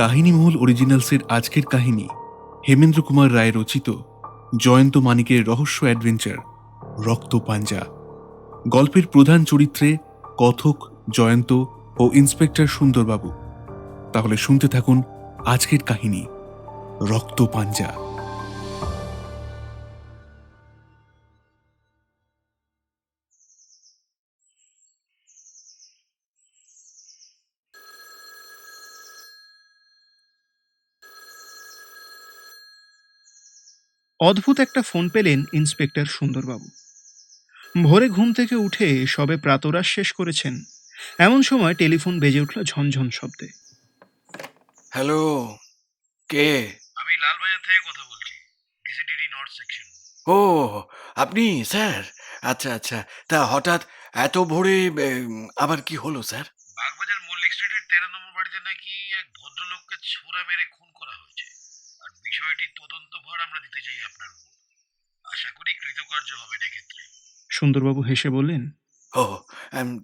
কাহিনীমহল অরিজিনালসের আজকের কাহিনী, হেমেন্দ্র কুমার রায় রচিত, জয়ন্ত মানিকের রহস্য অ্যাডভেঞ্চার রক্ত পাঞ্জা। গল্পের প্রধান চরিত্রে কথক, জয়ন্ত ও ইন্সপেক্টর সুন্দরবাবু। তাহলে শুনতে থাকুন আজকের কাহিনী, রক্ত পাঞ্জা। অদ্ভুত একটা ফোন পেলেন ইন্সপেক্টর সুন্দরবাবু। ভোরে ঘুম থেকে উঠে সবে প্রাতরাশ শেষ করেছেন। এমন সময় টেলিফোন বেজে উঠল ঝনঝন শব্দে। হ্যালো কে? আমি লালবাজার থেকে কথা বলছি ডিসিডিডি নর্থ সেকশন ও আপনি স্যার? আচ্ছা আচ্ছা। তা হঠাৎ এত ভোরে আবার কি হলো স্যার বাগবাজার মল্লিক স্ট্রিটের তেরো নম্বর বাড়িতে নাকি এক ভদ্রলোককে ছোড়া মেরে খুন করা হয়েছে আর বিষয়টির তদন্ত চাই আপনার উপর আশা করি কৃতকার্য হবেন এক্ষেত্রে। সুন্দরবাবু হেসে বললেন ও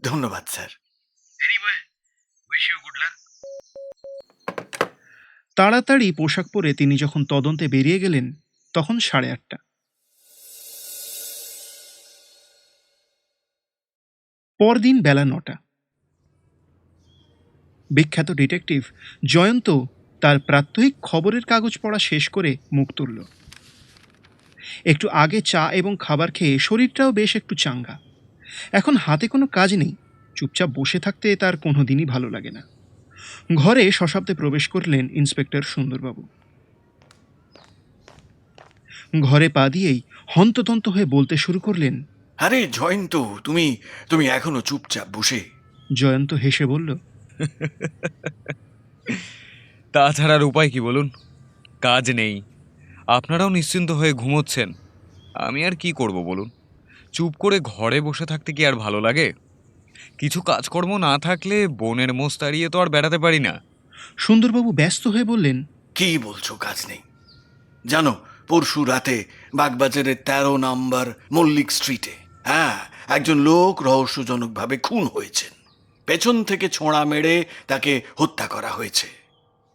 ধন্যবাদ sir. Anyway wish you good luck তাড়াতাড়ি পোশাক পরে তিনি যখন তদন্তে বেরিয়ে গেলেন তখন সাড়ে আটটা। পরদিন বেলা নটা। বিখ্যাত ডিটেকটিভ জয়ন্ত তার প্রাত্যহিক খবরের কাগজ পড়া শেষ করে মুখ তুলল। একটু আগে চা এবং খাবার খেয়ে শরীরটাও বেশ একটু চাঙ্গা। এখন হাতে কোনো কাজ নেই। চুপচাপ বসে থাকতে তার কোনো দিনই ভালো লাগে না। ঘরে সশব্দে প্রবেশ করলেন ইন্সপেক্টর সুন্দরবাবু। ঘরে পা দিয়েই হন্ততন্ত হয়ে বলতে শুরু করলেন আরে জয়ন্ত তুমি তুমি এখনও চুপচাপ বসে। জয়ন্ত হেসে বলল তাছাড়ার উপায় কি বলুন? কাজ নেই। আপনারাও নিশ্চিন্ত হয়ে ঘুমোচ্ছেন। আমি আর কি করব বলুন? চুপ করে ঘরে বসে থাকতে কি আর ভালো লাগে? কিছু কাজকর্ম না থাকলে বনের মোষ তাড়িয়ে তো আর বেড়াতে পারি না। সুন্দরবাবু ব্যস্ত হয়ে বললেন কি বলছো কাজ নেই। জানো পরশু রাতে বাগবাজারের তেরো নাম্বার মল্লিক স্ট্রিটে হ্যাঁ একজন লোক রহস্যজনকভাবে খুন হয়েছেন। পেছন থেকে ছোঁড়া মেরে তাকে হত্যা করা হয়েছে।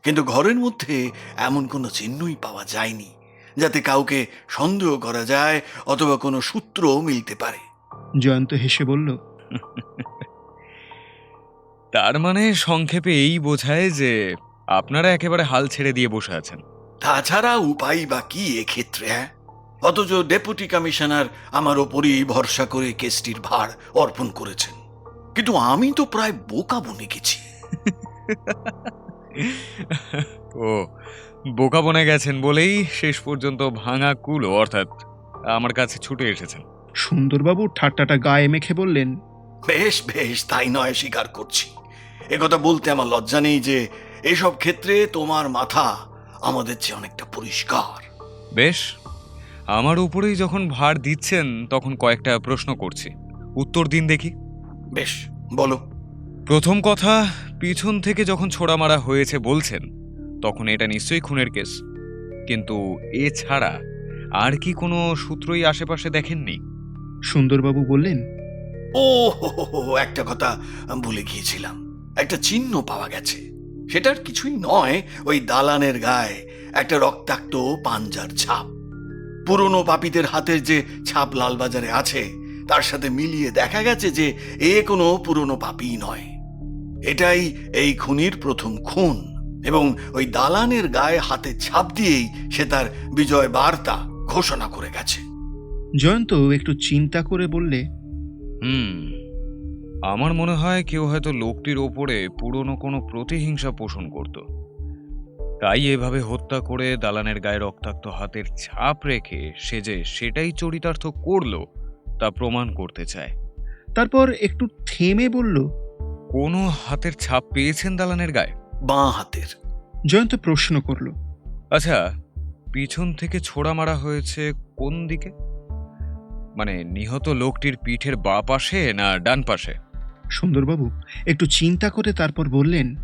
কিন্তু ঘরের মধ্যে এমন কোনো চিহ্নই পাওয়া যায়নি। যাতে কাউকে সন্দেহ করা যায় অথবা কোনো সূত্র মিলতে পারে। জয়ন্ত হেসে বলল তার মানে সংক্ষেপে এই বোঝায় যে আপনারা একেবারে হাল ছেড়ে দিয়ে বসে আছেন। তাছাড়া উপায় বা কি এক্ষেত্রে হ্যাঁ? অথচ ডেপুটি কমিশনার আমার ওপরই ভরসা করে কেসটির ভার অর্পণ করেছেন। কিন্তু আমি তো প্রায় বোকা বনে গেছি। ও বোকা বনে গেছেন বলেই শেষ পর্যন্ত ভাঙা কুলো অর্থাৎ আমার কাছে ছুটে এসেছেন। সুন্দরবাবু ঠাট্টাটা গায়ে মেখে বললেন বেশ বেশ তাই নয় স্বীকার করছি। একথা বলতে আমার লজ্জা নেই যে এসব ক্ষেত্রে তোমার মাথা আমাদের চেয়ে অনেকটা পরিষ্কার। বেশ আমার উপরেই যখন ভার দিচ্ছেন তখন কয়েকটা প্রশ্ন করছি। উত্তর দিন দেখি। বেশ বলো। প্রথম কথা পিছন থেকে যখন ছোড়া মারা হয়েছে বলছেন তখন এটা নিশ্চয়ই খুনের কেস। কিন্তু এছাড়া আর কি কোনো সূত্রই আশেপাশে দেখেননি? সুন্দরবাবু বললেন ও একটা কথা ভুলে গিয়েছিলাম। একটা চিহ্ন পাওয়া গেছে। সেটার কিছুই নয় ওই দালানের গায়ে একটা রক্তাক্ত পাঞ্জার ছাপ। পুরনো পাপীদের হাতের যে ছাপ লালবাজারে আছে তার সাথে মিলিয়ে দেখা গেছে যে এ কোনো পুরনো পাপী নয়। এটাই এই খুনির প্রথম খুন। এবং ওই দালানের গায়ে হাতে ছাপ দিয়েই সে তার বিজয় বার্তা ঘোষণা করে গেছে। জয়ন্ত একটু চিন্তা করে বললে হুম আমার মনে হয় কেউ হয়তো লোকটির ওপরে পুরনো কোনো প্রতিহিংসা পোষণ করত। তাই এভাবে হত্যা করে দালানের গায়ে রক্তাক্ত হাতের ছাপ রেখে সে যে সেটাই চরিতার্থ করল তা প্রমাণ করতে চায়। তারপর একটু থেমে বলল কোনো হাতের ছাপ পেয়েছেন দালানের গায়ে? বাঁ হাতের। জয়ন্ত প্রশ্ন করল আচ্ছা পিছন থেকে ছোড়া মারা হয়েছে কোন দিকে? মানে নিহত লোকটির পিঠের বা পাশে না ডান পাশে? সুন্দরবাবু একটু চিন্তা করে তারপর বললেন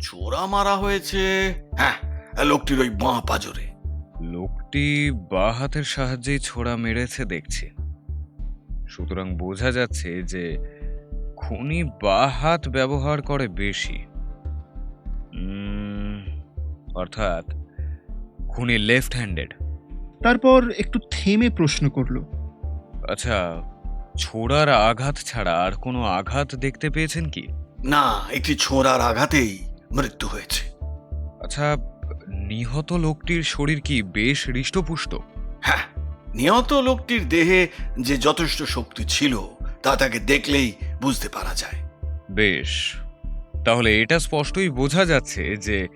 চোরা মারা হয়েছে হ্যাঁ লোকটির ওই বাঁ পাজরে। লোকটি বা হাতের সাহায্যেই ছোড়া মেরেছে দেখছি। সুতরাং বোঝা যাচ্ছে যে খুনি বা হাত ব্যবহার করে বেশি। অর্থাৎ খুনি লেফট হ্যান্ডেড তারপর একটু থেমে প্রশ্ন করল। আচ্ছা ছোড়ার আঘাত ছাড়া আর কোনো আঘাত দেখতে পেয়েছেন কি? না একটি ছোড়ার আঘাতেই মৃত্যু হয়েছে। আচ্ছা নিহত লোকটির শরীর কি বেশ হৃষ্টপুষ্ট? হ্যাঁ নিহত লোকটির দেহে যে যথেষ্ট শক্তি ছিল তা তাকে দেখলেই বুঝতে পারা যায়। বেশ। তাহলে এটা স্পষ্টই বোঝা যাচ্ছে যে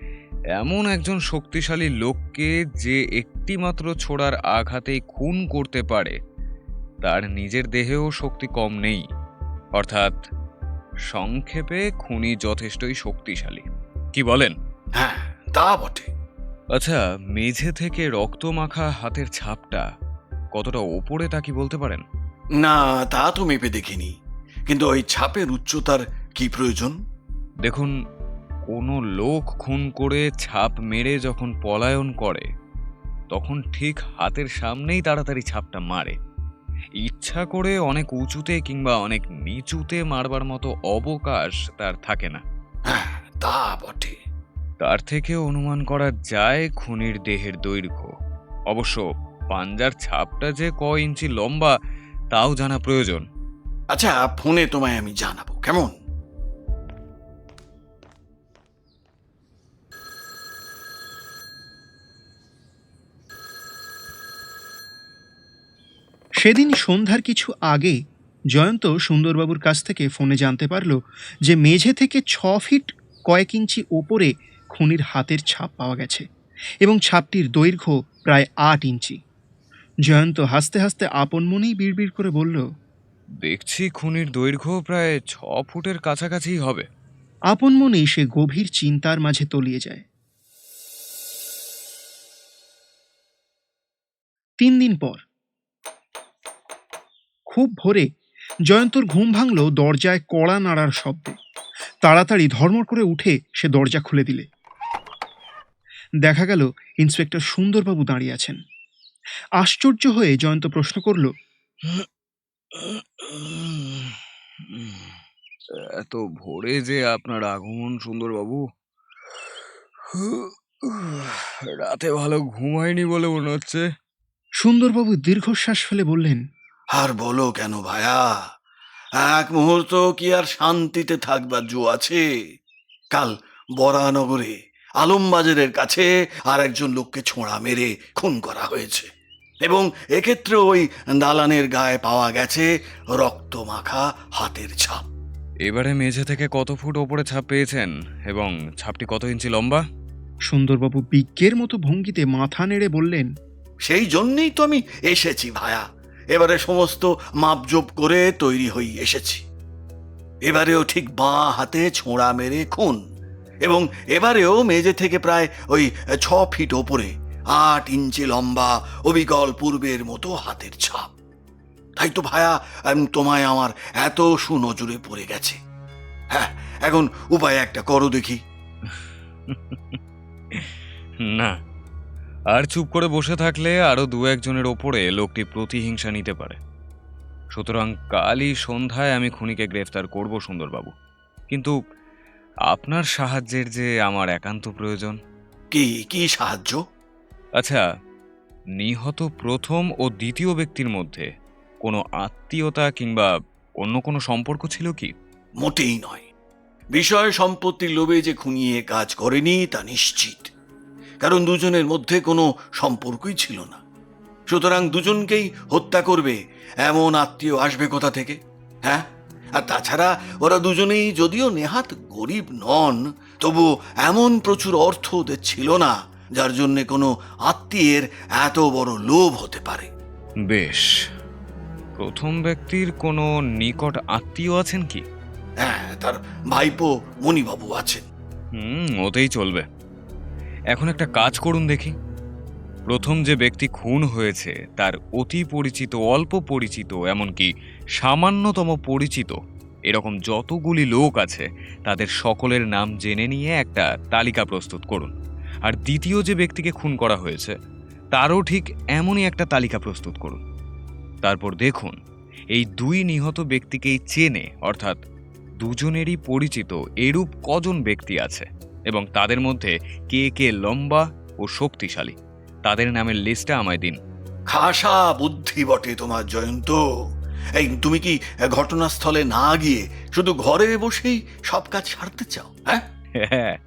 এমন একজন শক্তিশালী লোককে যে একটি মাত্র ছোড়ার আঘাতেই খুন করতে পারে তার নিজের দেহেও শক্তি কম নেই। অর্থাৎ সংক্ষেপে খুনি যথেষ্টই শক্তিশালী। কি বলেন? হ্যাঁ তা বটে। আচ্ছা মেঝে থেকে রক্ত মাখা হাতের ছাপটা কতটা ওপরে তা কি বলতে পারেন? না তা তো মেপে দেখিনি। কিন্তু ওই ছাপের উচ্চতার কি প্রয়োজন? দেখুন কোনো লোক খুন করে ছাপ মেরে যখন পলায়ন করে তখন ঠিক হাতের সামনেই তাড়াতাড়ি ছাপটা মারে। ইচ্ছা করে অনেক উঁচুতে কিংবা অনেক নিচুতে মারবার মতো অবকাশ তার থাকে না। হ্যাঁ তা বটে। তার থেকে অনুমান করা যায় খুনির দেহের দৈর্ঘ্য। অবশ্য পাঞ্জার ছাপটা যে ক ইঞ্চি লম্বা তাও জানা প্রয়োজন। আচ্ছা ফোনে তোমায় আমি জানাব কেমন? সেদিন সন্ধ্যার কিছু আগে জয়ন্ত সুন্দরবাবুর কাছ থেকে ফোনে জানতে পারল যে মেঝে থেকে ছ ফিট কয়েক ইঞ্চি ওপরে খুনির হাতের ছাপ পাওয়া গেছে এবং ছাপটির দৈর্ঘ্য প্রায় আট ইঞ্চি। জয়ন্ত হাসতে হাসতে আপন মনেই বিড়বিড় করে বলল দেখছি খুনির দৈর্ঘ্য প্রায় ছ ফুটের কাছাকাছি হবে। আপন মনেই সে গভীর চিন্তার মাঝে তলিয়ে যায়। তিন দিন পর খুব ভোরে জয়ন্তর ঘুম ভাঙল দরজায় কড়া নাড়ার শব্দে। তাড়াতাড়ি ধর্মর করে উঠে সে দরজা খুলে দিলে। দেখা গেল ইন্সপেক্টর সুন্দরবাবু দাঁড়িয়ে আছেন। আশ্চর্য হয়ে জয়ন্ত প্রশ্ন করল এত ভোরে যে আপনার আগমন সুন্দরবাবু? রাতে ভালো ঘুমায়নি বলে মনে হচ্ছে। সুন্দরবাবু দীর্ঘশ্বাস ফেলে বললেন আর বলো কেন ভায়া? এক মুহূর্ত কি আর শান্তিতে থাকবার জো আছে? কাল বরানগরে আলমবাজারের কাছে আর একজন লোককে ছোঁড়া মেরে খুন করা হয়েছে। এবং এক্ষেত্রে ওই দালানের গায়ে পাওয়া গেছে রক্ত মাখা হাতের ছাপ। এবারে মেঝে থেকে কত ফুট ওপরে ছাপ পেয়েছেন? এবং ছাপটি কত ইঞ্চি লম্বা? সুন্দরবাবু বিজ্ঞের মতো ভঙ্গিতে মাথা নেড়ে বললেন সেই জন্যেই তো আমি এসেছি ভায়া। এবারে সমস্ত মাপজোপ করে তৈরি হয়ে এসেছি। এবারেও ঠিক বাঁ হাতে ছোঁড়া মেরে খুন এবং এবারেও মেঝে থেকে প্রায় ওই ছ ফিট ওপরে আট ইঞ্চি লম্বা অবিকল পূর্বের মতো হাতের ছাপ। তাই তো ভায়া তোমায় আমার এত সুনজরে পড়ে গেছে। হ্যাঁ এখন উপায় একটা করো দেখি। না আর চুপ করে বসে থাকলে আরও দু একজনের ওপরে লোকটি প্রতিহিংসা নিতে পারে। সুতরাং কালই সন্ধ্যায় আমি খুনিকে গ্রেফতার করব সুন্দরবাবু। কিন্তু আপনার সাহায্যের যে আমার একান্ত প্রয়োজন। কি কি সাহায্য? আচ্ছা নিহত প্রথম ও দ্বিতীয় ব্যক্তির মধ্যে কোনো আত্মীয়তা কিংবা অন্য কোনো সম্পর্ক ছিল কি? মোটেই নয়। বিষয় সম্পত্তির লোভে যে খুনিয়ে কাজ করেনি তা নিশ্চিত। কারণ দুজনের মধ্যে কোনো সম্পর্কই ছিল না। সুতরাং দুজনকেই হত্যা করবে এমন আত্মীয় আসবে কোথা থেকে হ্যাঁ? আর তাছাড়া ওরা দুজনেই যদিও নেহাত গরিব নন তবু এমন প্রচুর অর্থ ওদের ছিল না যার জন্যে কোনো আত্মীয়ের এত বড় লোভ হতে পারে। বেশ। প্রথম ব্যক্তির কোনো নিকট আত্মীয় আছেন কি? হ্যাঁ তার ভাইপো মণিবাবু আছেন। হুম ওতেই চলবে। এখন একটা কাজ করুন দেখি। প্রথম যে ব্যক্তি খুন হয়েছে, তার অতি পরিচিত, অল্প পরিচিত, এমনকি সামান্যতম পরিচিত, এরকম যতগুলি লোক আছে, তাদের সকলের নাম জেনে নিয়ে একটা তালিকা প্রস্তুত করুন। আর দ্বিতীয় যে ব্যক্তিকে খুন করা হয়েছে, তারও ঠিক এমনই একটা তালিকা প্রস্তুত করুন। তারপর দেখুন, এই দুই নিহত ব্যক্তিকেই চেনে, অর্থাৎ দুজনেরই পরিচিত এরূপ কজন ব্যক্তি আছে। এবং তাদের মধ্যে কে কে লম্বা ও শক্তিশালী। তাদের নামের লিস্টটা আমায় দিন। খাসা বুদ্ধি বটে তোমার জয়ন্ত। এই তুমি কি ঘটনাস্থলে না গিয়ে শুধু ঘরে বসেই সব কাজ সারতে চাও হ্যাঁ? হ্যাঁ।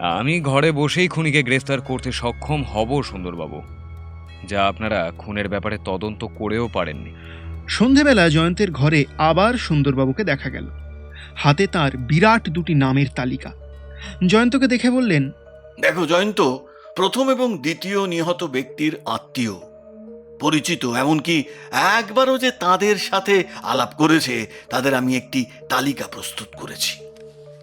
আমি ঘরে বসেই খুনিকে গ্রেফতার করতে সক্ষম হব সুন্দরবাবু। যা আপনারা খুনের ব্যাপারে তদন্ত করেও পারেননি। সন্ধেবেলা জয়ন্তের ঘরে আবার সুন্দরবাবুকে দেখা গেল। হাতে তার বিরাট দুটি নামের তালিকা। জয়ন্তকে দেখে বললেন দেখো জয়ন্ত প্রথম এবং দ্বিতীয় নিহত ব্যক্তির আত্মীয়। পরিচিত এমনকি একবারও যে তাদের সাথে আলাপ করেছে তাদের আমি একটি তালিকা প্রস্তুত করেছি।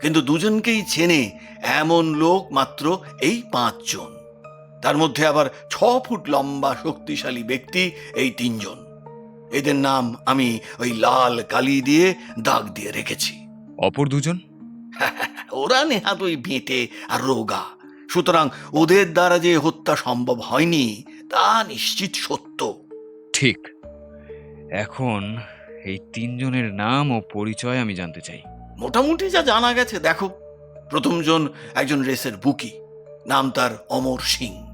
কিন্তু দুজনকেই চেনে এমন লোক মাত্র এই পাঁচজন। তার মধ্যে আবার ছ ফুট লম্বা শক্তিশালী ব্যক্তি এই তিনজন। এদের নাম আমি ওই লাল কালি দিয়ে দাগ দিয়ে রেখেছি। অপর দুজন? ওরা নেহাত ওই বেঁটে আর রোগা। সুতরাং ওদের দ্বারা যে হত্যা সম্ভব হয়নি তা নিশ্চিত সত্য। ঠিক। এখন এই তিনজনের নাম ও পরিচয় আমি জানতে চাই। মোটামুটি যা জানা গেছে দেখো। প্রথমজন একজন রেসের বুকি নাম তার অমর সিং।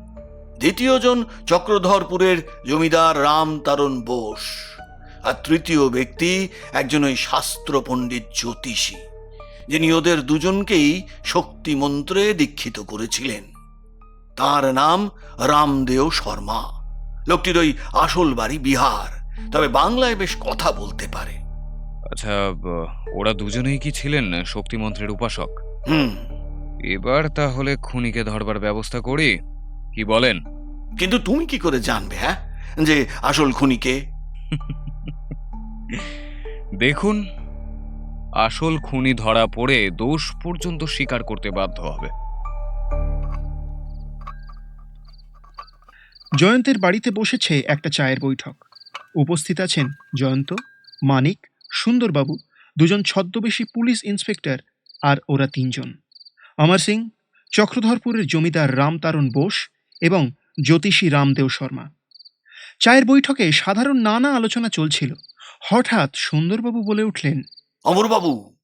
দ্বিতীয়জন চক্রধরপুরের জমিদার রাম তারণ বোস। আর তৃতীয় ব্যক্তি একজন ওই শাস্ত্র পণ্ডিত জ্যোতিষী। যিনি ওদের দুজনকেই শক্তি মন্ত্রে দীক্ষিত করেছিলেন। তার নাম রামদেও শর্মা। লোকটির ওই আসল বাড়ি বিহার। তবে বাংলায় বেশ কথা বলতে পারে। আচ্ছা ওরা দুজনেই কি ছিলেন শক্তিমন্ত্রের উপাসক? হুম। এবার তাহলে খুনিকে ধরবার ব্যবস্থা করি কি বলেন? কিন্তু তুমি কি করে জানবে হ্যাঁ? যে আসল খুনিকে? দেখুন আসল খুনি ধরা পড়ে দোষ পর্যন্ত স্বীকার করতে বাধ্য হবে। জয়ন্তের বাড়িতে বসেছে একটা চায়ের বৈঠক। উপস্থিত আছেন জয়ন্ত, মানিক, সুন্দরবাবু, দুজন ছদ্মবেশী পুলিশ ইন্সপেক্টর আর ওরা তিনজন। অমর সিং, চক্রধরপুরের জমিদার রামতারণ বোস এবং জ্যোতিষী রামদেও শর্মা। চায়ের বৈঠকে সাধারণ নানা আলোচনা চলছিল। হঠাৎ সুন্দরবাবু বলে উঠলেন অমরবাবু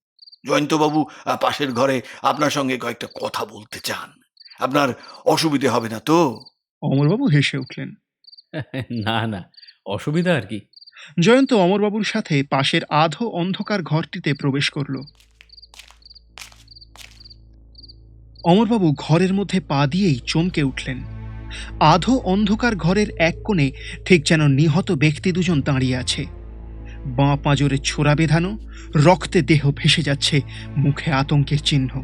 জয়ন্তবাবু পাশের ঘরে আপনার সঙ্গে কয়েকটা কথা বলতে চান। আপনার অসুবিধে হবে না তো? অমরবাবু হেসে উঠলেন। না না অসুবিধা আর কি। জয়ন্ত অমরবাবুর সাথে পাশের আধো অন্ধকার ঘরটিতে প্রবেশ করল। অমরবাবু ঘরের মধ্যে পা দিয়েই চমকে উঠলেন। আধো অন্ধকার ঘরের এক কোণে ঠিক যেন নিহত ব্যক্তি দুজন দাঁড়িয়ে আছে। বাঁ পাঁজরে ছোড়া বেঁধানো রক্তে দেহ ভেসে যাচ্ছে মুখে আতঙ্কের চিহ্ন।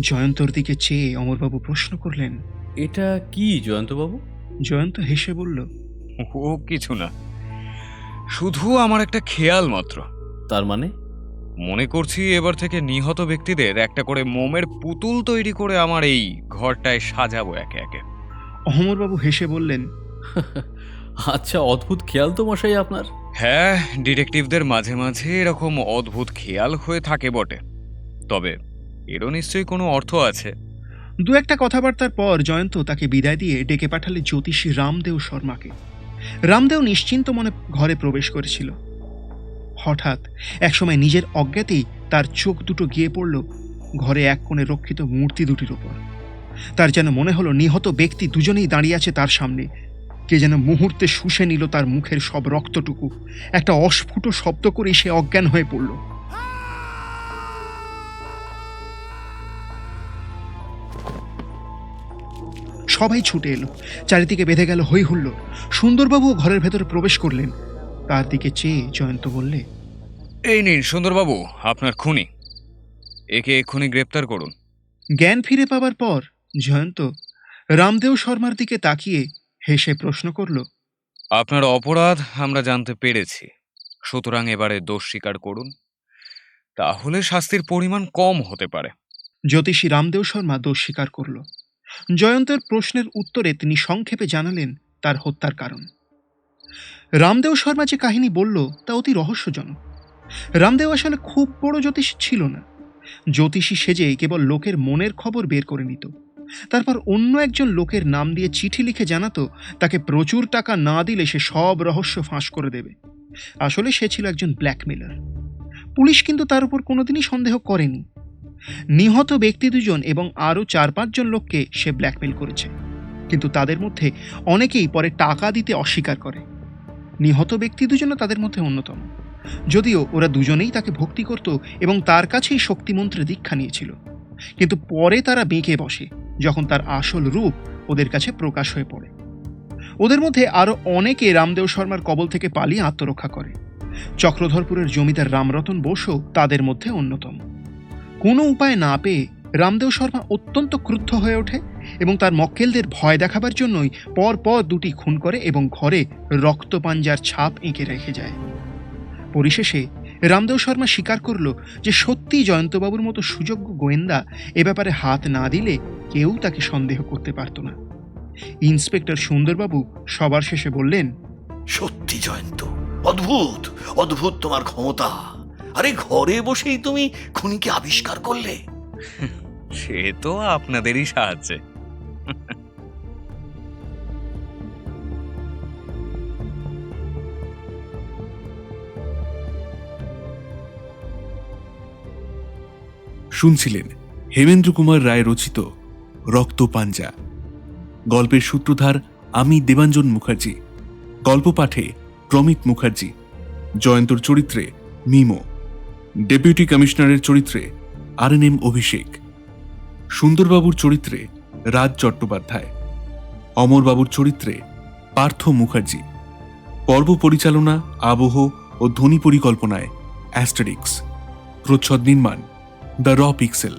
জয়ন্তর দিকে চেয়ে অমরবাবু প্রশ্ন করলেন এটা কি জয়ন্তবাবু? জয়ন্ত হেসে বলল ও কিছু না। শুধু আমার একটা খেয়াল মাত্র। তার মানে? মনে করছি এবার থেকে নিহত ব্যক্তিদের একটা করে মোমের পুতুল তৈরি করে আমার এই ঘরটায় সাজাবো একে একে। অমরবাবু হেসে বললেন আচ্ছা অদ্ভুত খেয়াল তো মশাই আপনার। হ্যাঁ ডিটেকটিভদের মাঝে মাঝে এরকম অদ্ভুত খেয়াল হয়ে থাকে বটে। তবে এরও নিশ্চয়ই কোনো অর্থ আছে। দু একটা কথাবার্তার পর জয়ন্ত তাকে বিদায় দিয়ে ডেকে পাঠালে জ্যোতিষী রামদেও শর্মাকে। রামদেও নিশ্চিন্ত মনে ঘরে প্রবেশ করেছিল। হঠাৎ একসময় নিজের অজ্ঞাতেই তার চোখ দুটো গিয়ে পড়ল ঘরে এক কোণে রক্ষিত মূর্তি দুটির ওপর। তার যেন মনে হলো নিহত ব্যক্তি দুজনেই দাঁড়িয়ে আছে তার সামনে। কে যেন মুহূর্তে শুষে নিল তার মুখের সব রক্তটুকু। একটা অস্ফুট শব্দ করে সে অজ্ঞান হয়ে পড়ল। সবাই ছুটে এলো। চারিদিকে বেঁধে গেল হই হুল্লো সুন্দরবাবুও ঘরের ভেতরে প্রবেশ করলেন। তার দিকে চেয়ে জয়ন্ত বললে এই নিন সুন্দরবাবু আপনার খুনি। একে এক্ষুনি গ্রেপ্তার করুন। জ্ঞান ফিরে পাবার পর জয়ন্ত রামদেও শর্মার দিকে তাকিয়ে হেসে প্রশ্ন করল আপনার অপরাধ আমরা জানতে পেরেছি। সুতরাং এবারে দোষ স্বীকার করুন। তাহলে শাস্তির পরিমাণ কম হতে পারে। জ্যোতিষী রামদেও শর্মা দোষ স্বীকার করল। জয়ন্তের প্রশ্নের উত্তরে তিনি সংক্ষেপে জানালেন তার হত্যার কারণ। রামদেও শর্মা যে কাহিনী বলল তা অতি রহস্যজনক। রামদেও আসলে খুব বড় জ্যোতিষী ছিল না। জ্যোতিষী সেজে কেবল লোকের মনের খবর বের করে নিত। তারপর অন্য একজন লোকের নাম দিয়ে চিঠি লিখে জানাতো, তাকে প্রচুর টাকা না দিলে সে সব রহস্য ফাঁস করে দেবে। আসলে সে ছিল একজন ব্ল্যাকমেলার। পুলিশ কিন্তু তার উপর কোনোদিনই সন্দেহ করেনি। নিহত ব্যক্তি দুজন এবং আরও চার পাঁচজন লোককে সে ব্ল্যাকমেল করেছে। কিন্তু তাদের মধ্যে অনেকেই পরে টাকা দিতে অস্বীকার করে। নিহত ব্যক্তি দুজনও তাদের মধ্যে অন্যতম। যদিও ওরা দুজনেই তাকে ভক্তি করত এবং তার কাছেই শক্তিমন্ত্রে দীক্ষা নিয়েছিল। কিন্তু পরে তারা বেঁকে বসে। যখন তার আসল রূপ ওদের কাছে প্রকাশ হয়ে পড়ে। ওদের মধ্যে আরও অনেকে রামদেও শর্মার কবল থেকে পালিয়ে আত্মরক্ষা করে। চক্রধরপুরের জমিদার রামরতন বোসও তাদের মধ্যে অন্যতম। কোনো উপায় না পেয়ে রামদেও শর্মা অত্যন্ত ক্রুদ্ধ হয়ে ওঠে এবং তার মক্কেলদের ভয় দেখাবার জন্যই পর পর দুটি খুন করে এবং ঘরে রক্তপাঞ্জার ছাপ এঁকে রেখে যায়। পরিশেষে রামদেও শর্মা স্বীকার করল যে সত্যি জয়ন্তবাবুর মতো সুযোগ্য গোয়েন্দা এ ব্যাপারে হাত না দিলে কেউ তাকে সন্দেহ করতে পারত না। ইন্সপেক্টর সুন্দরবাবু সবার শেষে বললেন সত্যি জয়ন্ত অদ্ভুত অদ্ভুত তোমার ক্ষমতা। আরে ঘরে বসেই তুমি খুনিকে আবিষ্কার করলে। সে তো আপনাদেরই সাহায্যে। শুনছিলেন হেমেন্দ্র কুমার রায় রচিত রক্ত পাঞ্জা। গল্পের সূত্রধার আমি দেবাঞ্জন মুখার্জি। গল্প পাঠে প্রমিত মুখার্জি। জয়ন্তর চরিত্রে মিমো। ডেপুটি কমিশনারের চরিত্রে আর এন এম অভিষেক। সুন্দরবাবুর চরিত্রে রাজ চট্টোপাধ্যায়। অমরবাবুর চরিত্রে পার্থ মুখার্জি। পর্ব পরিচালনা, আবহ ও ধ্বনি পরিকল্পনায় অ্যাস্টারিক্স। প্রচ্ছদ নির্মাণ দ্য র পিক্সেল।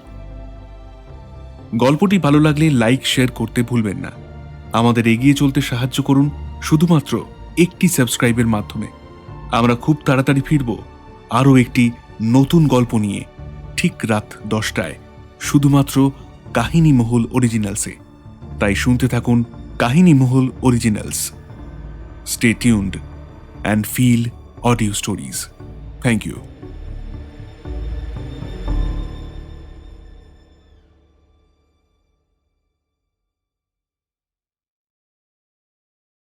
গল্পটি ভালো লাগলে লাইক, শেয়ার করতে ভুলবেন না। আমাদের এগিয়ে চলতে সাহায্য করুন শুধুমাত্র একটি সাবস্ক্রাইবের মাধ্যমে। আমরা খুব তাড়াতাড়ি ফিরব আরও একটি নতুন গল্প নিয়ে ঠিক রাত দশটায়, শুধুমাত্র কাহিনী মহল অরিজিনালসে। তাই শুনতে থাকুন Kahini Mahal originals. Stay tuned and feel audio stories. Thank you.